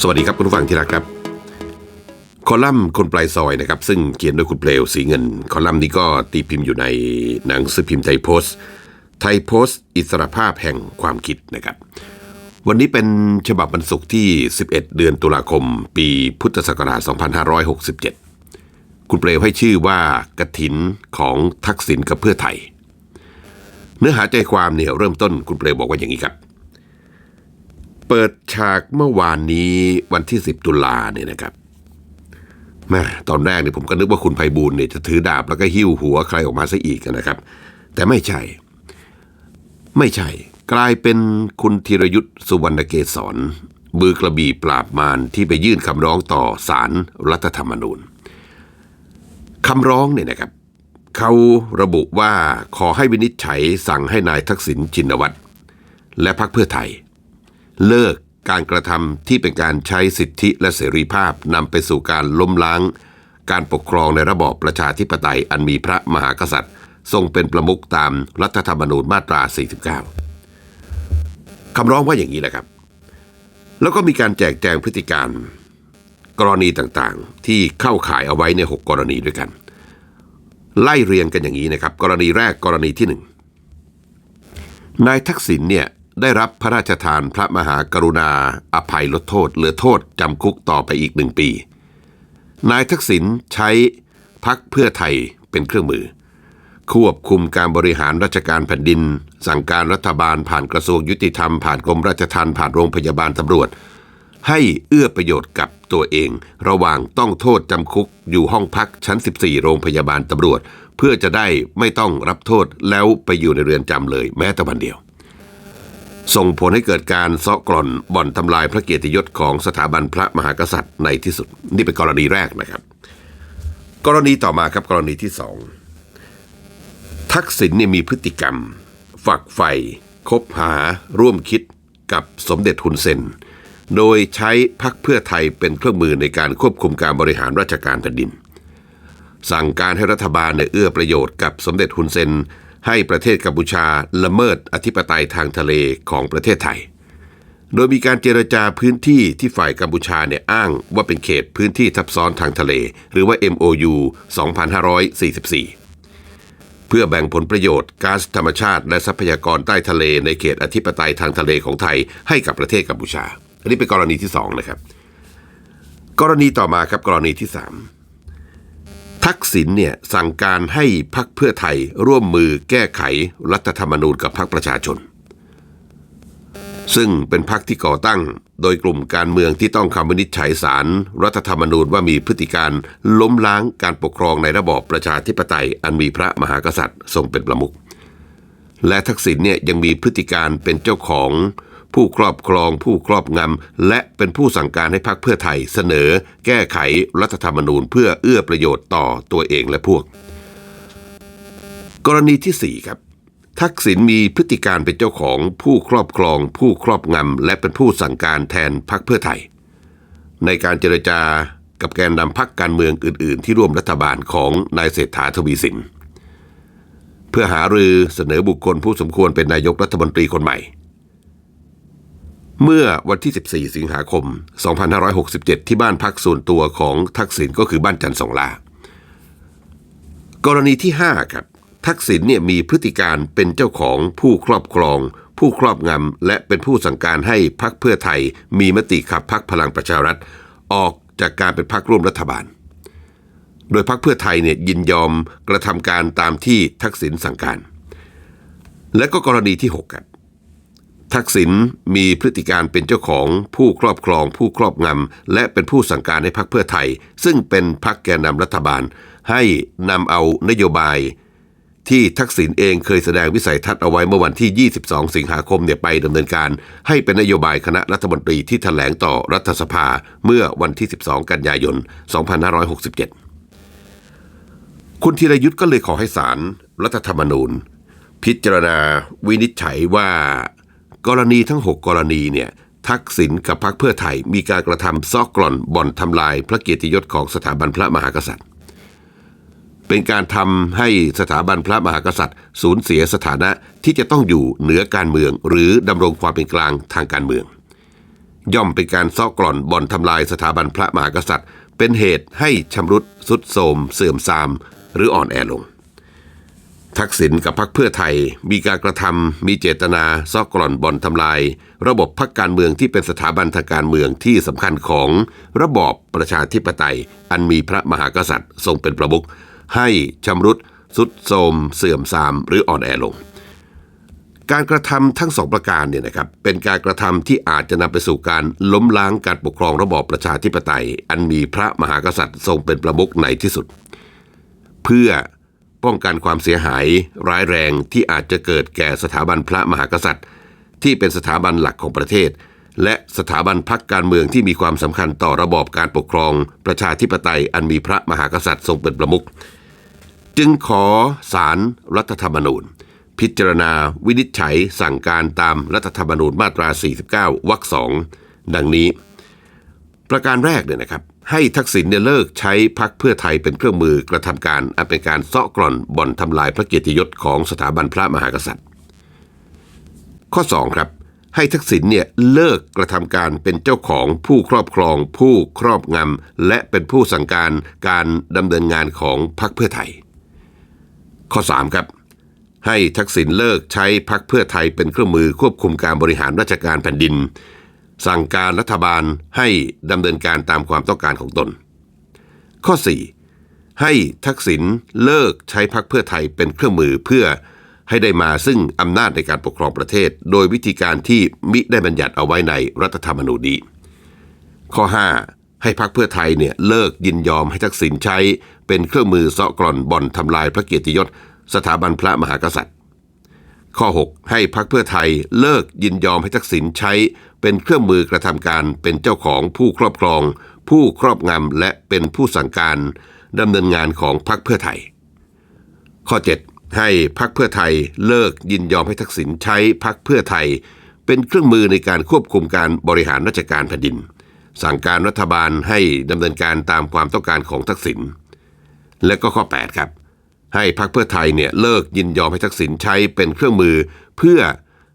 สวัสดีครับคุณผู้ฟังที่รักครับ คอลัมน์คนปลายซอยนะครับ ซึ่งเขียนโดยคุณเปลวสีเงิน คอลัมน์นี้ก็ตีพิมพ์อยู่ในหนังสือพิมพ์ไทยโพสต์ ไทยโพสต์ อิสรภาพแห่งความคิดนะครับ วันนี้เป็นฉบับวันศุกร์ที่ 11 เดือนตุลาคม ปีพุทธศักราช 2567 คุณเปลวให้ชื่อว่ากระถินของทักษิณกับเพื่อไทย เนื้อหาใจความเนี่ยเริ่มต้นคุณเปลวบอกว่าอย่างนี้ครับ เปิดฉากเมื่อวานนี้วันที่ 10 ตุลาเนี่ยนะครับแม่ตอนแรกเนี่ยผมก็นึกว่าคุณไพบูลเนี่ยจะถือดาบแล้วก็หิ้วหัวใครออกมาซะอีกนะครับ แต่ไม่ใช่ ไม่ใช่ กลายเป็นคุณธีรยุทธ์สุวรรณเกศรมือกระบี่ปราบมารที่ไปยื่นคำร้องต่อศาลรรัฐธรรมนูญคำร้องเนี่ยนะครับเขาระบุว่าขอให้วินิจฉัยสั่งให้นายทักษิณชินวัตรและพรรคเพื่อไทย เลิกการกระทำที่เป็นการใช้สิทธิและเสรีภาพนำไปสู่การล้มล้าง การปกครองในระบอบประชาธิปไตยอันมีพระมหากษัตริย์ ทรงเป็นประมุขตามรัฐธรรมนูญมาตรา 49 คำร้องว่าอย่างนี้แหละครับ แล้วก็มีการแจกแจงพฤติการ กรณีต่างๆ ที่เข้าข่ายเอาไว้ใน 6 กรณีด้วยกัน ไล่เรียงกันอย่างนี้นะครับ กรณีแรกกรณีที่หนึ่งนายทักษิณเนี่ย ได้รับพระราชทานพระมหากรุณา อภัยลดโทษเหลือโทษจำคุกต่อไปอีกหนึ่งปี นายทักษิณใช้พักเพื่อไทยเป็นเครื่องมือ ควบคุมการบริหารราชการแผ่นดิน สั่งการรัฐบาลผ่านกระทรวงยุติธรรม ผ่านกรมราชทัณฑ์ผ่านโรงพยาบาลตำรวจ ให้เอื้อประโยชน์กับตัวเอง ระหว่างต้องโทษจำคุกอยู่ห้องพักชั้น 14 โรงพยาบาลตำรวจ เพื่อจะได้ไม่ต้องรับโทษแล้วไปอยู่ในเรือนจำเลยแม้แต่วันเดียว ส่งผลให้เกิดการซาะกร่อนบ่อนทำลายพระเกียรติยศของสถาบันพระมหากษัตริย์ในที่สุด นี่เป็นกรณีแรกนะครับ กรณีต่อมาครับกรณีที่สองทักษิณเนี่ยมีพฤติกรรม ฝักใฝ่คบหาร่วมคิดกับสมเด็จฮุนเซน โดยใช้พักเพื่อไทยเป็นเครื่องมือในการควบคุมการบริหารราชการแผ่นดิน สั่งการให้รัฐบาลเนี่ยเอื้อประโยชน์กับสมเด็จฮุนเซน ให้ประเทศกัมพูชาละเมิดอธิปไตยทางทะเลของประเทศไทย โดยมีการเจรจาพื้นที่ที่ฝ่ายกัมพูชาเนี่ยอ้างว่าเป็นเขตพื้นที่ทับซ้อนทางทะเล หรือว่า MOU 2544 เพื่อแบ่งผลประโยชน์ก๊าซธรรมชาติ และทรัพยากรใต้ทะเลในเขตอธิปไตยทางทะเลของไทยให้กับประเทศกัมพูชา อันนี้เป็นกรณีที่สองนะครับ กรณีต่อมาครับกรณีที่สาม ทักษิณเนี่ยสั่งการให้พักเพื่อไทยร่วมมือแก้ไขรัฐธรรมนูญกับพักประชาชน ซึ่งเป็นพักที่ก่อตั้งโดยกลุ่มการเมืองที่ต้องคำวินิจฉัยสารรัฐธรรมนูญว่ามีพฤติการล้มล้างการปกครองในระบอบประชาธิปไตย อันมีพระมหากษัตริย์ทรงเป็นประมุขและทักษิณเนี่ยยังมีพฤติการเป็นเจ้าของ ผู้ครอบครอง ผู้ครอบงำ และเป็นผู้สั่งการให้พรรคเพื่อไทยเสนอ แก้ไขรัฐธรรมนูญเพื่อเอื้อประโยชน์ต่อตัวเองและพวก กรณีที่ 4 ครับ ทักษิณมีพฤติการเป็นเจ้าของผู้ครอบครอง ผู้ครอบงำ และเป็นผู้สั่งการแทนพรรคเพื่อไทย ในการเจรจากับแกนนำพรรคการเมืองอื่น ๆ ที่ร่วมรัฐบาลของนายเศรษฐาทวีสิน เพื่อหารือเสนอบุคคลผู้สมควรเป็นนายกรัฐมนตรีคนใหม่ เมื่อวันที่ 14 สิงหาคม 2567 ที่บ้านพักส่วนตัวของทักษิณก็คือบ้านจันทร์สองลากรณีที่ 5 ครับ ทักษิณเนี่ยมีพฤติการเป็นเจ้าของผู้ครอบครอง ผู้ครอบงำและเป็นผู้สั่งการให้พักเพื่อไทย มีมติขับพักพลังประชารัฐ ออกจากการเป็นพักร่วมรัฐบาล โดยพักเพื่อไทยเนี่ยยินยอมกระทำการตามที่ทักษิณสั่งการ และก็กรณีที่ 6 ครับ ทักษิณมีพฤติการเป็นเจ้าของผู้ครอบครอง ผู้ครอบงำ และเป็นผู้สั่งการให้พรรคเพื่อไทย ซึ่งเป็นพรรคแกนนำรัฐบาล ให้นำเอานโยบาย ที่ทักษิณเองเคยแสดงวิสัยทัศน์เอาไว้เมื่อวันที่ 22 สิงหาคมเนี่ยไปดำเนินการ ให้เป็นนโยบายคณะรัฐมนตรีที่แถลงต่อรัฐสภาเมื่อวันที่ 12 กันยายน 2567 คุณธีรยุทธ์ก็เลยขอให้ศาลรรัฐธรรมนูญ พิจารณาวินิจฉัยว่า กรณีทั้ง 6 กรณีเนี่ยทักษิณกับพรรคเพื่อไทยมีการกระทำซอกกร่อนบ่อนทำลายพระเกียรติยศของสถาบันพระมหากษัตริย์ เป็นการทำให้สถาบันพระมหากษัตริย์ สูญเสียสถานะที่จะต้องอยู่เหนือการเมือง หรือดำรงความเป็นกลางทางการเมือง ย่อมเป็นการซอกล่อนบ่อนทำลายสถาบันพระมหากษัตริย์ เป็นเหตุให้ชำรุดสุดโทรมเสื่อมทราม หรืออ่อนแอลง ทักษิณกับพรรคเพื่อไทย มีการกระทำมีเจตนาซอกกร่อนบ่อนทำลาย ระบบพรรคการเมืองที่เป็นสถาบันทางการเมืองที่สำคัญของระบอบประชาธิปไตย อันมีพระมหากษัตริย์ทรงเป็นประมุขให้ชำรุดสุดโทรมเสื่อมทรามหรืออ่อนแอลง การกระทำทั้งสองประการเนี่ยนะครับเป็นการกระทำที่อาจจะนำไปสู่การล้มล้างการปกครองระบอบประชาธิปไตย อันมีพระมหากษัตริย์ทรงเป็นประมุขในที่สุด เพื่อ ป้องกันความเสียหาย ร้ายแรงที่อาจจะเกิดแก่สถาบันพระมหากษัตริย์ ที่เป็นสถาบันหลักของประเทศ และสถาบันพรรคการเมืองที่มีความสำคัญต่อระบอบการปกครอง ประชาธิปไตยอันมีพระมหากษัตริย์ทรงเป็นประมุขจึงขอสารรัฐธรรมนูญ พิจารณาวินิจฉัยสั่งการตามรัฐธรรมนูญมาตรา 49 วรรคสองดังนี้ ประการแรกเนี่ยนะครับ ให้ทักษิณเนี่ยเลิกใช้พักเพื่อไทยเป็นเครื่องมือกระทำการอันเป็นการเซาะกร่อนบ่อนทำลายพระเกียรติยศของสถาบันพระมหากษัตริย์ ข้อ 2 ครับ ให้ทักษิณเนี่ยเลิกกระทำการเป็นเจ้าของผู้ครอบครอง ผู้ครอบงำและเป็นผู้สั่งการการดำเนินงานของพรรคเพื่อไทย ข้อ 3 ครับ ให้ทักษิณเลิกใช้พักเพื่อไทยเป็นเครื่องมือควบคุมการบริหารราชการแผ่นดิน สั่งการรัฐบาลให้ดำเนินการตามความต้องการของตน ข้อ 4 ให้ทักษิณเลิกใช้พักเพื่อไทยเป็นเครื่องมือเพื่อให้ได้มาซึ่งอำนาจในการปกครองประเทศ โดยวิธีการที่มิได้บัญญัติเอาไว้ในรัฐธรรมนูญนี้ข้อ 5 ให้พักเพื่อไทยเนี่ยเลิกยินยอมให้ทักษิณใช้เป็นเครื่องมือเสาะกร่อนบ่อนทำลายพระเกียรติยศ สถาบันพระมหากษัตริย์ ข้อ 6 ให้พักเพื่อไทยเลิกยินยอมให้ทักษิณใช้ เป็นเครื่องมือกระทำการเป็นเจ้าของผู้ครอบครอง ผู้ครอบงำและเป็นผู้สั่งการดำเนินงานของพักเพื่อไทย ข้อ 7 ให้พักเพื่อไทยเลิกยินยอมให้ทักษิณใช้พักเพื่อไทย เป็นเครื่องมือในการควบคุมการบริหารราชการแผ่นดิน สั่งการรัฐบาลให้ดำเนินการตามความต้องการของทักษิณและก็ข้อ 8 ครับ ให้พรรคเพื่อไทยเนี่ยเลิกยินยอมให้ทักษิณใช้เป็นเครื่องมือ เพื่อ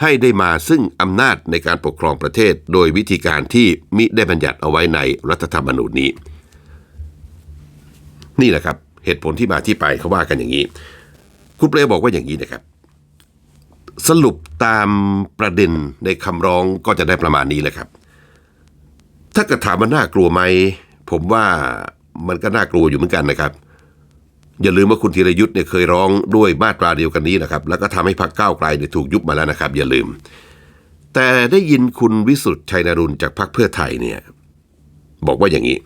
ให้ได้มาซึ่งอำนาจในการปกครองประเทศ โดยวิธีการที่มิได้บัญญัติเอาไว้ในรัฐธรรมนูญนี้ นี่แหละครับ เหตุผลที่มาที่ไปเขาว่ากันอย่างนี้ คุณเปรย์บอกว่าอย่างนี้นะครับ สรุปตามประเด็นในคำร้องก็จะได้ประมาณนี้แหละครับ ถ้าเกิดถามมันน่ากลัวไหมผมว่ามันก็น่ากลัวอยู่เหมือนกันนะครับ อย่าลืมว่าคุณธีรยุทธ์เนี่ยเคยร้องด้วยมาตราเดียวกันนี้นะครับ แล้วก็ทำให้พรรคก้าวไกลเนี่ยถูกยุบมาแล้วนะครับ อย่าลืม แต่ได้ยินคุณวิสุทธ์ชัยนรุณจากพรรคเพื่อไทยเนี่ยบอกว่าอย่างนี้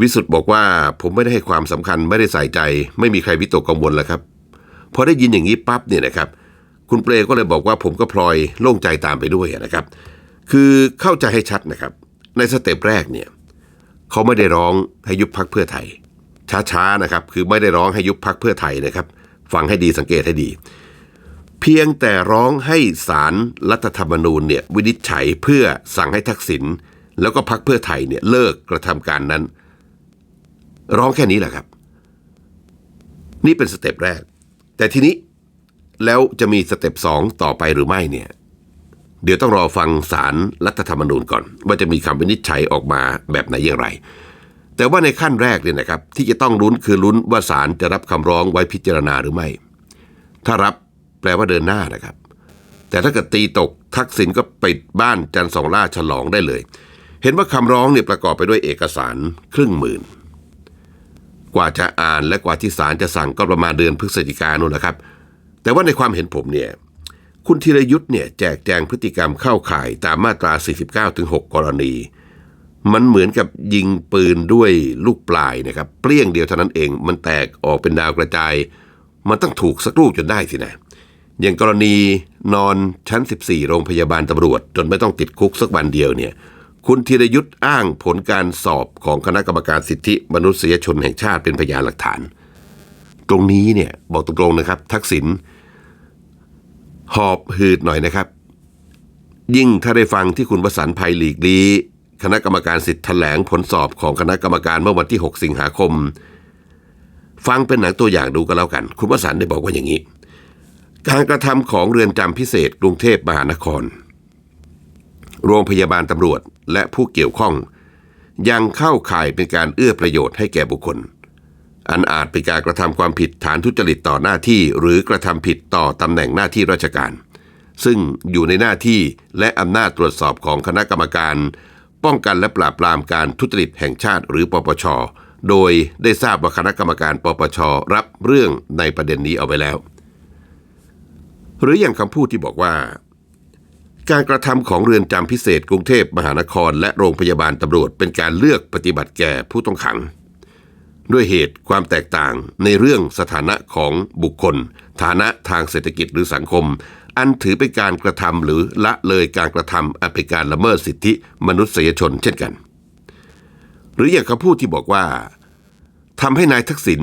วิสุทธ์บอกว่าผมไม่ได้ให้ความสำคัญไม่ได้ใส่ใจ ไม่มีใครวิตกกังวลแล้วครับพอได้ยินอย่างนี้ปั๊บเนี่ยนะครับคุณเปรก็เลยบอกว่าผมก็พลอยโล่งใจตามไปด้วยนะครับ คือเข้าใจให้ชัดนะครับ ในสเต็ปแรกเนี่ยเขาไม่ได้ร้องให้ยุบพักเพื่อไทย ช้าๆนะครับ คือไม่ได้ร้องให้ยุบพักเพื่อไทยนะครับ ฟังให้ดีสังเกตให้ดี เพียงแต่ร้องให้ศาลรัฐธรรมนูญเนี่ยวินิจฉัยเพื่อสั่งให้ทักษิณแล้วก็พักเพื่อไทยเนี่ยเลิกกระทำการนั้น ร้องแค่นี้แหละครับ นี่เป็นสเต็ปแรก แต่ทีนี้แล้วจะมีสเต็ปสองต่อไปหรือไม่เนี่ยเดี๋ยวต้องรอฟังสารรัฐธรรมนูญก่อน ว่าจะมีคำวินิจฉัยออกมาแบบไหนอย่างไร แต่ว่าในขั้นแรกเนี่ยนะครับที่จะต้องลุ้นคือลุ้นว่าศาลจะรับคำร้องไว้พิจารณาหรือไม่ ถ้ารับแปลว่าเดินหน้านะครับ แต่ถ้าเกิดตีตกทักษิณก็ปิดบ้านจันทร์สองล่าฉลองได้เลย เห็นว่าคำร้องเนี่ยประกอบไปด้วยเอกสารครึ่งหมื่น กว่าจะอ่านและกว่าที่ศาลจะสั่งก็ประมาณเดือนพฤศจิกายนนู่นะครับ แต่ว่าในความเห็นผมเนี่ยคุณธีรยุทธ์เนี่ยแจกแจงพฤติกรรมเข้าข่ายตามมาตรา 49ถึง6กรณี มันเหมือนกับยิงปืนด้วยลูกปลายนะครับ เปรี้ยงเดียวเท่านั้นเอง มันแตกออกเป็นดาวกระจาย มันต้องถูกสักลูกจนได้สินะอย่างกรณีนอนชั้น 14 โรงพยาบาลตำรวจ จนไม่ต้องติดคุกสักวันเดียวเนี่ย คุณธีรยุทธ์อ้างผลการสอบของคณะกรรมการสิทธิมนุษยชนแห่งชาติเป็นพยานหลักฐาน ตรงนี้เนี่ยบอกตรงๆนะครับ ทักษิณหอบหืดหน่อยนะครับ ยิ่งถ้าได้ฟังที่คุณประสันภัยหลีกลี คณะกรรมการสิทธิ์แถลงผลสอบของคณะกรรมการเมื่อวันที่ 6 สิงหาคม ฟังเป็นหนังตัวอย่างดูก็แล้วกัน คุณประสันได้บอกว่าอย่างนี้ การกระทำของเรือนจำพิเศษกรุงเทพมหานคร โรงพยาบาลตำรวจและผู้เกี่ยวข้อง ยังเข้าข่ายเป็นการเอื้อประโยชน์ให้แก่บุคคล อันอาจเป็นการกระทำความผิดฐานทุจริตต่อหน้าที่ หรือกระทำผิดต่อตำแหน่งหน้าที่ราชการ ซึ่งอยู่ในหน้าที่และอำนาจตรวจสอบของคณะกรรมการ ป้องกันและปราบปรามการทุจริตแห่งชาติหรือปปช โดยได้ทราบว่าคณะกรรมการปปช รับเรื่องในประเด็นนี้เอาไว้แล้ว หรืออย่างคำพูดที่บอกว่า การกระทำของเรือนจำพิเศษกรุงเทพมหานคร และโรงพยาบาลตำรวจเป็นการเลือกปฏิบัติแก่ผู้ต้องขัง ด้วยเหตุความแตกต่างในเรื่องสถานะของบุคคล ฐานะทางเศรษฐกิจหรือสังคม อันถือเป็นการกระทำหรือละเลยการกระทำอันเป็นการละเมิดสิทธิมนุษยชนเช่นกัน หรืออย่างคำพูดที่บอกว่าทำให้นายทักษิณ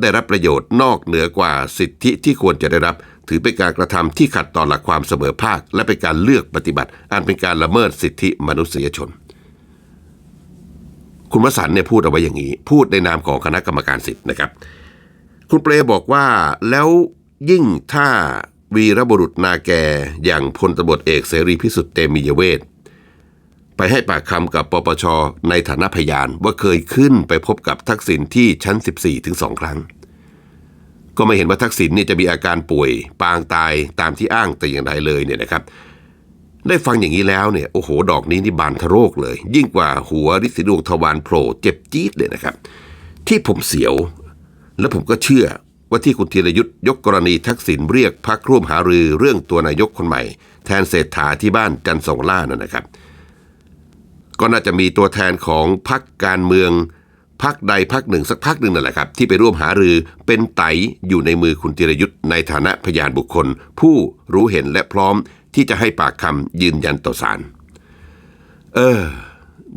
ได้รับประโยชน์นอกเหนือกว่าสิทธิที่ควรจะได้รับ ถือเป็นการกระทำที่ขัดต่อหลักความเสมอภาค และเป็นการเลือกปฏิบัติ อันเป็นการละเมิดสิทธิมนุษยชน คุณวสันต์เนี่ยพูดเอาไว้อย่างนี้ พูดในนามของคณะกรรมการสิทธิ์นะครับ คุณเปรบอกว่าแล้วยิ่งถ้า วีรบุรุษนาแกอย่างพลตบทเอกเสรีพิสุทธิ์เตมียเวทไปให้ปากคำกับปปช ในฐานะพยานว่าเคยขึ้นไปพบกับทักษิณที่ชั้น 14 ถึง2ครั้ง ก็ไม่เห็นว่าทักษิณเนี่ยจะมีอาการป่วยปางตายตามที่อ้างแต่อย่างใดเลยเนี่ยนะครับ ได้ฟังอย่างนี้แล้วเนี่ยโอ้โห ดอกนี้นี่บานทะโรกเลย ยิ่งกว่าหัวริสิดวงทวารโผล่เจ็บจี๊ดเลยนะครับ ที่ผมเสียว และผมก็เชื่อ ว่าที่คุณธีรยุทธ์ยกกรณีทักษิณเรียกพักร่วมหารือเรื่องตัวนายกคนใหม่ แทนเศรษฐาที่บ้านจันทร์สองล่านั่นนะครับ ก็น่าจะมีตัวแทนของพักการเมืองพักใดพักหนึ่งสักพักหนึ่งนั่นแหละครับ ที่ไปร่วมหารือเป็นไตอยู่ในมือคุณธีรยุทธ์ในฐานะพยานบุคคล ผู้รู้เห็นและพร้อมที่จะให้ปากคำยืนยันต่อศาลเออ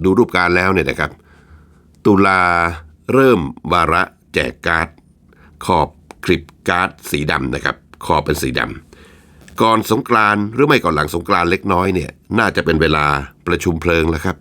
ดูรูปการแล้วเนี่ยนะครับ ตุลาเริ่มวาระแจกการ์ดขอบ คลิปการ์ดสีดำนะครับคอเป็นสีดำก่อนสงกรานหรือไม่ก่อนหลังสงกรานเล็กน้อยเนี่ยน่าจะเป็นเวลาประชุมเพลิงแล้วครับ